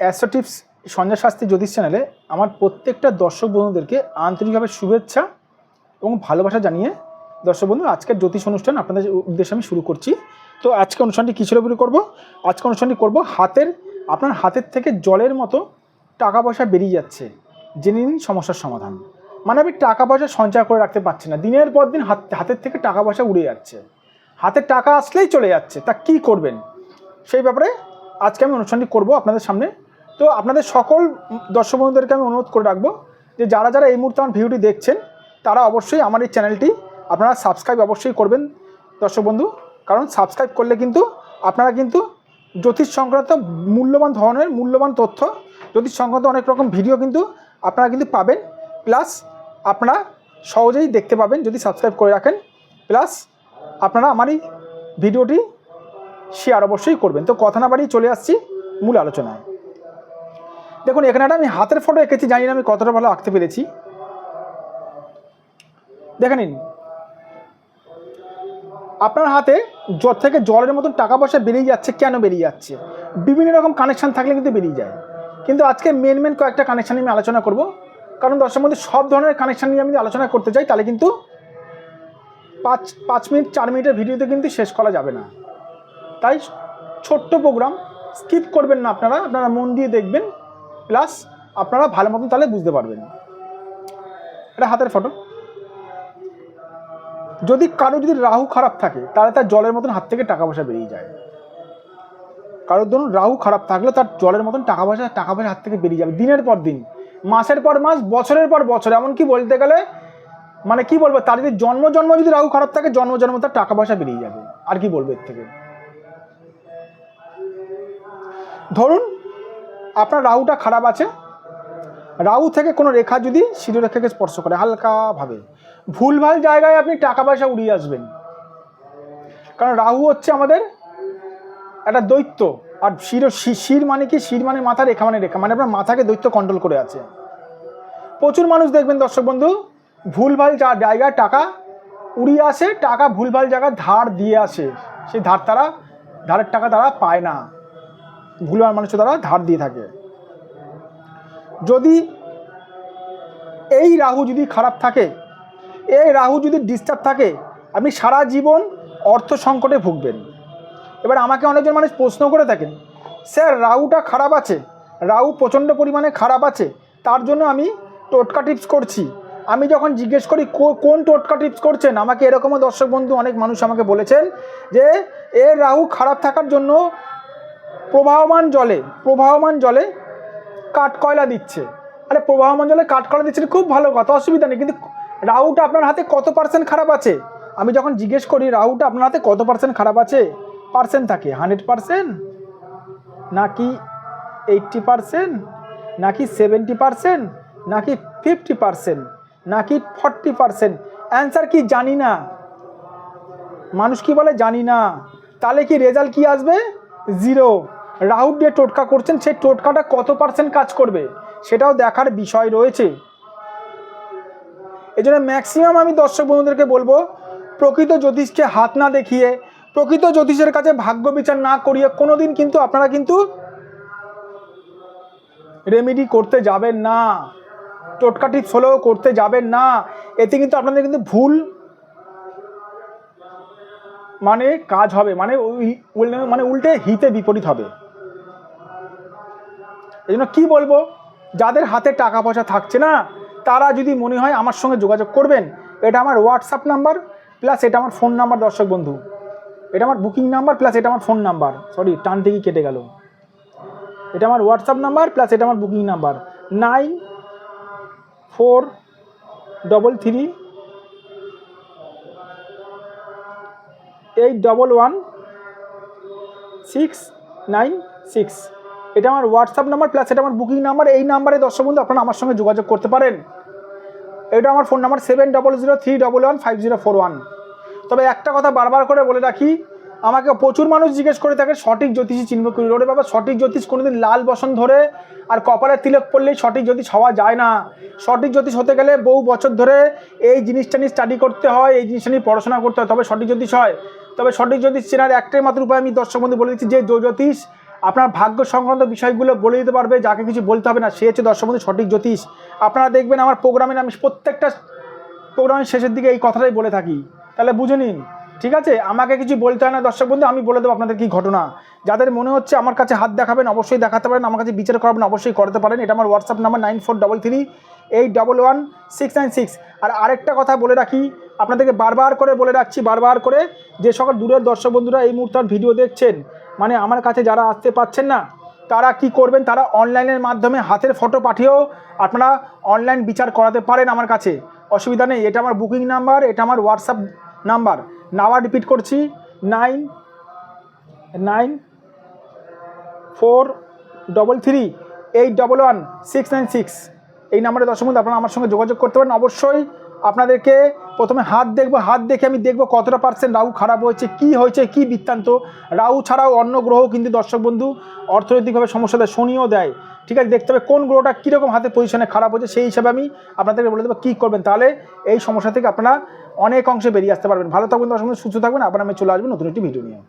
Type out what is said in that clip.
Astro tips Sanjay Shastri জ্যোতিষ চ্যানেলে আমার প্রত্যেকটা দর্শক বন্ধুদেরকে আন্তরিকভাবে শুভেচ্ছা এবং ভালোবাসা জানিয়ে, দর্শক বন্ধু, আজকের জ্যোতিষ অনুষ্ঠান আপনাদের উদ্দেশ্যে আমি শুরু করছি। তো আজকে অনুষ্ঠানটি কিসের উপরে করব? আজকে অনুষ্ঠানটি করব হাতের, আপনার হাতের থেকে জলের মতো টাকা পয়সা বেরিয়ে যাচ্ছে। জেনে নিন সমস্যার সমাধান। মানে আপনি টাকা পয়সা সঞ্চয় করে রাখতে পারছেন না। দিনের পর দিন হাত, হাতের থেকে টাকা পয়সা উড়ে যাচ্ছে। হাতে টাকা আসলেই চলে যাচ্ছে। তা কি করবেন? সেই ব্যাপারে আজকে আমি অনুষ্ঠানটি করব আপনাদের সামনে। তো আপনাদের সকল দর্শক বন্ধুদেরকে আমি অনুরোধ করে রাখব যে যারা যারা এই মুহূর্তে আমার ভিডিওটি দেখছেন, তারা অবশ্যই আমার এই চ্যানেলটি আপনারা সাবস্ক্রাইব অবশ্যই করবেন দর্শক বন্ধু। কারণ সাবস্ক্রাইব করলে কিন্তু আপনারা কিন্তু জ্যোতিষ সংক্রান্ত মূল্যবান ধরনের মূল্যবান তথ্য, জ্যোতিষ সংক্রান্ত অনেক রকম ভিডিও কিন্তু আপনারা কিন্তু পাবেন। প্লাস আপনারা সহজেই দেখতে পাবেন যদি সাবস্ক্রাইব করে রাখেন। প্লাস আপনারা আমার এই ভিডিওটি শেয়ার অবশ্যই করবেন। তো কথা না বাড়িয়ে চলে আসছি মূল আলোচনায়। দেখুন, এখানে একটা আমি হাতের ফটো এঁকেছি, জানি না আমি কতটা ভালো আঁকতে পেরেছি। দেখে নিন। আপনার হাতে জ্বর থেকে জলের মতন টাকা পয়সা বেরিয়ে যাচ্ছে, কেন বেরিয়ে যাচ্ছে? বিভিন্ন রকম কানেকশান থাকলে কিন্তু বেরিয়ে যায়। কিন্তু আজকে মেন মেন কয়েকটা কানেকশান আমি আলোচনা করব। কারণ দর্শক মধ্যে সব ধরনের কানেকশান নিয়ে আমি আলোচনা করতে চাই তাহলে কিন্তু পাঁচ পাঁচ মিনিট, চার মিনিটের ভিডিওতে কিন্তু শেষ করা যাবে না। তাই ছোট্ট প্রোগ্রাম স্কিপ করবেন না আপনারা। আপনারা মন দিয়ে দেখবেন। প্লাস আপনারা ভালো মতন তাহলে বুঝতে পারবেন। এটা হাতের ফটো যদি কারও যদি রাহু খারাপ থাকে, তাহলে তার জলের মতন হাত থেকে টাকা পয়সা বেরিয়ে যায়। কারোর ধরুন রাহু খারাপ থাকলে তার জলের মতন টাকা পয়সা টাকা পয়সা হাত থেকে বেরিয়ে যাবে দিনের পর দিন। মাসের পর মাস, বছরের পর বছর, এমনকি বলতে গেলে মানে কি বলব, তার যদি জন্ম জন্ম যদি রাহু খারাপ থাকে, জন্ম জন্ম তার টাকা পয়সা বেরিয়ে যাবে। আর কি বলব এর থেকে? ধরুন আপনার রাহুটা খারাপ আছে রাহু থেকে কোনো রেখা যদি শিরোরেখাকে স্পর্শ করে, হালকাভাবে। ভুলভাল জায়গায় আপনি টাকা পয়সা উড়িয়ে আসবেন। কারণ রাহু হচ্ছে আমাদের একটা দৈত্য, আর শির শির মানে কি? শির মানে মাথা, রেখা মানে রেখা মানে আপনার মাথাকে দৈত্য কন্ট্রোল করে আছে। প্রচুর মানুষ দেখবেন দর্শক বন্ধু, ভুলভাল যা- জায়গায় টাকা উড়িয়ে আসে, টাকা ভুলভাল জায়গায় ধার দিয়ে আসে। সেই ধার তারা, ধারের টাকা তারা পায় না। ভুলভাল মানুষের তারা ধার দিয়ে থাকে। যদি এই রাহু যদি খারাপ থাকে, এই রাহু যদি ডিস্টার্ব থাকে, আপনি সারা জীবন অর্থ সংকটে ভুগবেন। এবার আমাকে অনেকজন মানুষ প্রশ্ন করে থাকেন, স্যার, রাহুটা খারাপ আছে? রাহু প্রচণ্ড পরিমাণে খারাপ আছে? তার জন্য আমি টোটকা টিপস করছি। আমি যখন জিজ্ঞেস করি কোন টোটকা টিপস করছেন? আমাকে এরকমও দর্শক বন্ধু অনেক মানুষ আমাকে বলেছেন যে, এ রাহু খারাপ থাকার জন্য প্রবাহমান জলে প্রবাহমান জলে কাঠকয়লা দিচ্ছে। আরে, প্রবাহমান জলে কাঠকয়লা দিচ্ছে খুব ভালো কথা, অসুবিধা নেই, কিন্তু রাহুটা আপনার হাতে কত পার্সেন্ট খারাপ আছে? আমি যখন জিজ্ঞেস করি রাহুটা আপনার হাতে কত পার্সেন্ট খারাপ আছে? পার্সেন্ট থাকে হান্ড্রেড পার্সেন্ট নাকি এইট্টি পার্সেন্ট নাকি সেভেন্টি পার্সেন্ট নাকি ফিফটি পার্সেন্ট নাকি ফর্টি পার্সেন্ট অ্যান্সার কি জানি না। মানুষ কি বলে? জানি না। তাহলে কি রেজাল্ট কি আসবে? জিরো রাহুল যে টোটকা করছেন, সেই টোটকাটা কত পার্সেন্ট কাজ করবে সেটাও দেখার বিষয় রয়েছে। এই জন্য ম্যাক্সিমাম আমি দর্শক বন্ধুদেরকে বলব, প্রকৃত জ্যোতিষকে হাত না দেখিয়ে, প্রকৃত জ্যোতিষের কাছে ভাগ্য বিচার না করিয়ে কোনো দিন কিন্তু আপনারা কিন্তু রেমেডি করতে যাবেন না। টোটকা টিপস হলেও করতে যাবেন না। এতে কিন্তু আপনাদের কিন্তু ভুল মানে কাজ হবে মানে মানে উল্টে হিতে বিপরীত হবে। এই জন্য কী বলব? যাদের হাতে টাকা পয়সা থাকছে না, তারা যদি মনে হয় আমার সঙ্গে যোগাযোগ করবেন, এটা আমার হোয়াটসঅ্যাপ নাম্বার প্লাস এটা আমার ফোন নাম্বার দর্শক বন্ধু। এটা আমার বুকিং নাম্বার প্লাস এটা আমার ফোন নাম্বার সরি টান থেকে কেটে গেল। এটা আমার হোয়াটসঅ্যাপ নাম্বার প্লাস এটা আমার booking number nine four double three eight double one six nine six এটা আমার হোয়াটসঅ্যাপ নাম্বার প্লাস এটা আমার বুকিং নাম্বার এই নাম্বারে দর্শক বন্ধু আপনারা আমার সঙ্গে যোগাযোগ করতে পারেন। এটা আমার phone number seven double zero three double one five zero four one তবে একটা কথা বারবার করে বলে রাখি, আমাকে প্রচুর মানুষ জিজ্ঞেস করে থাকে, সঠিক জ্যোতিষী চিনব করি ওরে বাবা, সঠিক জ্যোতিষ কোনোদিন লাল বসন ধরে আর কপালে তিলক পড়লেই সঠিক জ্যোতিষ হওয়া যায় না। সঠিক জ্যোতিষ হতে গেলে বহু বছর ধরে এই জিনিসটা নিয়ে স্টাডি করতে হয়, এই জিনিসটা নিয়ে পড়াশোনা করতে হয়, তবে সঠিক জ্যোতিষ হয়। তবে সঠিক জ্যোতিষ চেনার একটাই মাত্র উপায় আমি দর্শক বন্ধু বলে দিচ্ছি, যে জ্যোতিষ আপনার ভাগ্য সংক্রান্ত বিষয়গুলো বলে দিতে পারবে, যাকে কিছু বলতে হবে না। সে হচ্ছে দর্শক বন্ধু সঠিক জ্যোতিষ। আপনারা দেখবেন আমার প্রোগ্রামের, আমি প্রত্যেকটা প্রোগ্রামের শেষের দিকে এই কথাটাই বলে থাকি। তাহলে বুঝে নিন, ঠিক আছে? আমাকে কিছু বলতে হয় না, দর্শক বন্ধু, আমি বলে দেবো আপনাদের কী ঘটনা। যাদের মনে হচ্ছে আমার কাছে হাত দেখাবেন, অবশ্যই দেখাতে পারেন, আমার কাছে বিচার করাবেন, অবশ্যই করতে পারেন। এটা আমার WhatsApp number nine four double three eight double one six nine six আর আরেকটা কথা বলে রাখি, আপনাদেরকে বারবার করে বলে রাখছি, বারবার করে যে সকল দূরের দর্শক বন্ধুরা এই মুহূর্তে ভিডিও দেখছেন মানে আমার কাছে যারা আসতে পাচ্ছেন না, তারা কি করবেন, তারা অনলাইনের মাধ্যমে হাতের ফটো পাঠিয়েও আপনারা অনলাইন বিচার করাতে পারেন আমার কাছে। অসুবিধা নেই, এটা আমার বুকিং নাম্বার এটা আমার হোয়াটসঅ্যাপ নাম্বার নাম্বার রিপিট করছি nine nine four double three eight double one six nine six এই নাম্বারে দর্শক বন্ধু আপনারা আমার সঙ্গে যোগাযোগ করতে পারেন। অবশ্যই আপনাদেরকে প্রথমে হাত দেখব, হাত দেখে আমি দেখব কতটা পার্সেন্ট রাহু খারাপ হয়েছে, কি হয়েছে, কি বৃত্তান্ত। রাহু ছাড়াও অন্য গ্রহ কিন্তু দর্শক বন্ধু অর্থনৈতিকভাবে সমস্যা দেয় শনিও দেয়। ঠিক আছে, দেখতে হবে কোন গ্রহটা কীরকম হাতে পজিশনে খারাপ হয়েছে, সেই হিসাবে আমি আপনাদেরকে বলে দেবো কী করবেন। তাহলে এই সমস্যা থেকে আপনারা অনেক অংশে বেরিয়ে আসতে পারবেন। ভালো থাকবেন দর্শক সুস্থ থাকবেন। আবার আমি চলে আসবেন নতুন একটি ভিডিও নিয়ে।